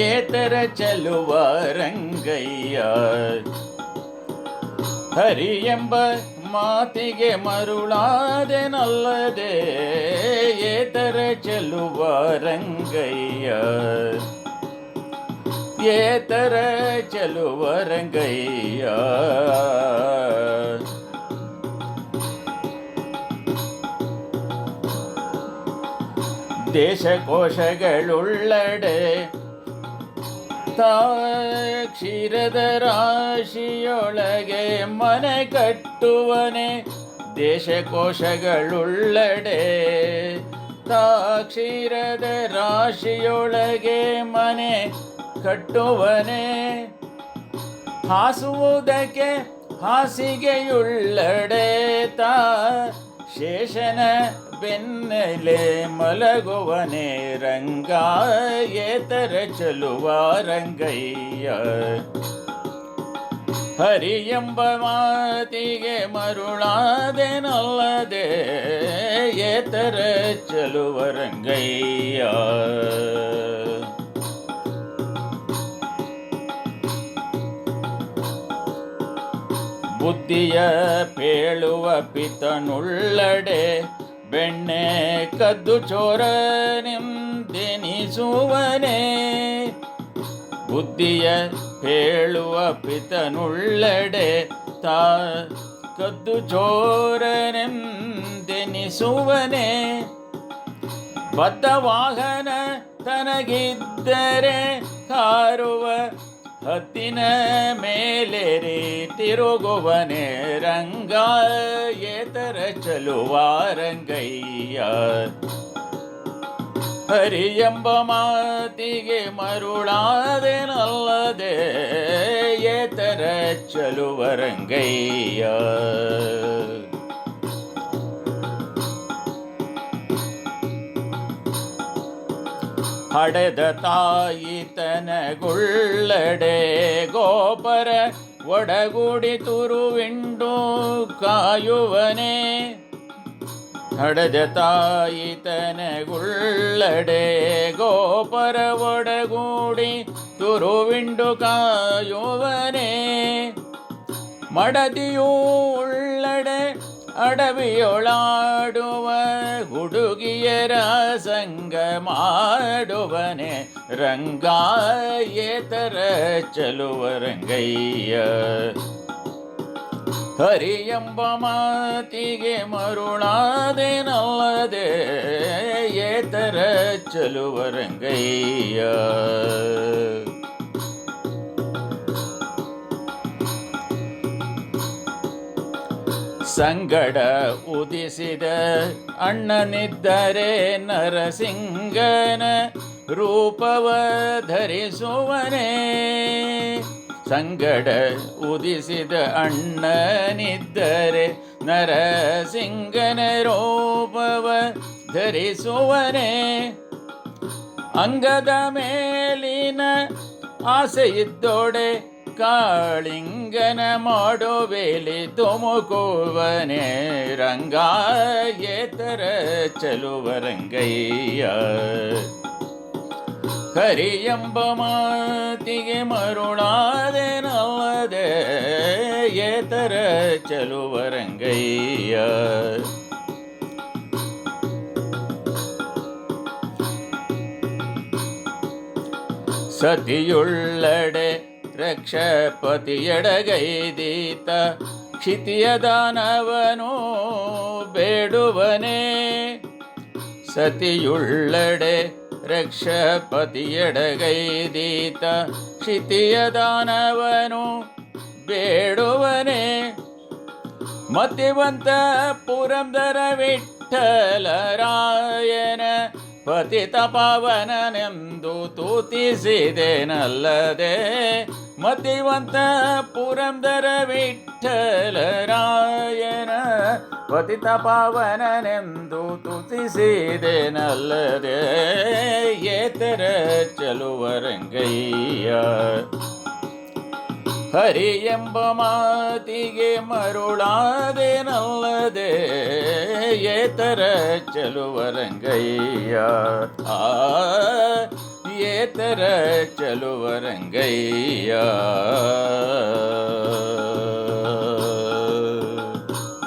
ಏತರ ಚೆಲುವ ರಂಗಯ್ಯ ಹರಿ ಎಂಬ ಮಾತಿಗೆ ಮರುಳಾದೆನಲ್ಲದೆ ಏತರ ಚೆಲುವ ರಂಗಯ್ಯ ಏತರ ಚೆಲುವ ರಂಗಯ್ಯ ದೇಶಕೋಶಗಳುಳ್ಳಡೆ ಕ್ಷೀರದ ರಾಶಿಯೊಳಗೆ ಮನೆ ಕಟ್ಟುವನೆ ದೇಶಕೋಶಗಳುಳ್ಳಡೆ. ತಾ ಕ್ಷೀರದ ರಾಶಿಯೊಳಗೆ ಮನೆ ಕಟ್ಟುವನೆ ಹಾಸುವುದಕ್ಕೆ ಹಾಸಿಗೆಯುಳ್ಳಡೆ. ತಾ ಶೇಷನ ಬೆನ್ನಲೆ ಮಲಗುವನೆ ರಂಗ ಏತರ ಚಲುವ ರಂಗಯ್ಯ. ಹರಿ ಎಂಬ ಮಾತಿಗೆ ಮರುಳಾದೆನಲ್ಲದೆ ಏತರ ಚಲುವ ರಂಗಯ್ಯ. ಬುದ್ಧಿಯ ಪೇಳುವ ಪಿತನುಳ್ಳಡೆ, ಬೆಣ್ಣೆ ಕದ್ದು ಚೋರ ನಿಂದೆನಿಸುವನೆ ಬುದ್ಧಿಯ ಪೇಳುವ ಪಿತನುಳ್ಳಡೆ, ತಾ ಕದ್ದು ಚೋರನೆಂದೆನಿಸುವನೆ ಬದ್ಧ ವಾಹನ ತನಗಿದ್ದರೆ ಕಾರುವ ಹತ್ತಿನ ಮೇಲೆರಿ ತಿರುಗುವನೆ ರಂಗ ಏತರ ಚಲುವ ರಂಗಯ್ಯ. ಹರಿ ಎಂಬ ಮಾತಿಗೆ ಮರುಳಾದೆನಲ್ಲದೆ ಏತರ ಚಲುವ ರಂಗಯ್ಯ. ಹಡೆದ ತಾಯಿ ತನಗುಳ್ಳಡೆ ಗೋಪರ ಒಡಗೂಡಿ ತುರುವಿಂಡು ಕಾಯುವನೆ. ಹಡೆದ ತಾಯಿ ತನಗುಳ್ಳಡೆ ಗೋಪರ ಒಡಗೂಡಿ ತುರುವಿಂಡು ಕಾಯುವನೆ. ಮಡದಿಯೂ ಉಳ್ಳಡೆ ಅಡವಿಯೊಳಾಡುವ ಹುಡುಗಿಯರ ಸಂಗ ಮಾಡುವನೆ ರಂಗ ಏತರ ಚಲುವ ರಂಗಯ್ಯ ಹರಿ ಎಂಬ ಮಾತಿಗೆ ಮರುಳಾದೆನಲ್ಲದೆ ಏತರ ಚಲುವ ಸಂಗಡ ಉದಿಸಿದ ಅಣ್ಣನಿದ್ದರೆ ನರಸಿಂಗನ ರೂಪವ ಧರಿಸುವನೇ. ಸಂಗಡ ಉದಿಸಿದ ಅಣ್ಣನಿದ್ದರೆ ನರಸಿಂಗನ ರೂಪವ ಧರಿಸುವನೇ. ಅಂಗದ ಮೇಲಿನ ಆಸೆ ಇದ್ದೋಡೆ ಕಾಳಿಂಗನ ಮಾಡುವೇಲಿ ತುಮುಕುವನೆ ರಂಗ ಏತರ ಚಲುವ ರಂಗಯ್ಯ ಹರಿ ಎಂಬ ಮಾತಿಗೆ ಮರುಳಾದೆನಲ್ಲದೆ ಏತರ ಚಲುವ ರಂಗಯ್ಯ ಸತಿಯುಳ್ಳಡೆ ರಕ್ಷಪತಿಯಡಗೈದೀತ, ಕ್ಷಿತಿಯ ದಾನವನು ಬೇಡುವನೇ. ಸತಿಯುಳ್ಳಡೆ ರಕ್ಷಪತಿಯಡಗೈದೀತ, ಕ್ಷಿತಿಯ ದಾನವನು ಬೇಡುವನೇ. ಮತಿವಂತ ಪುರಂದರ ವಿಠಲರಾಯನ ಪತಿತ ಪಾವನನೆಂದು ತೂತಿಸಿದೆನಲ್ಲದೆ ಮತಿವಂತ ಪುರಂದರ ವಿಠಲರಾಯನ ಪತಿತ ಪಾವನನೆಂದು ತುತಿಸಿದೆನಲ್ಲದೆ ಏತರ ಚಲುವ ರಂಗಯ್ಯ ಹರಿ ಎಂಬ ಮಾತಿಗೆ ಮರುಳಾದೆನಲ್ಲದೆ ಏತರ ಚಲುವ ರಂಗಯ್ಯ ಆ ಏತರ ಚಲುವ ರಂಗಯ್ಯ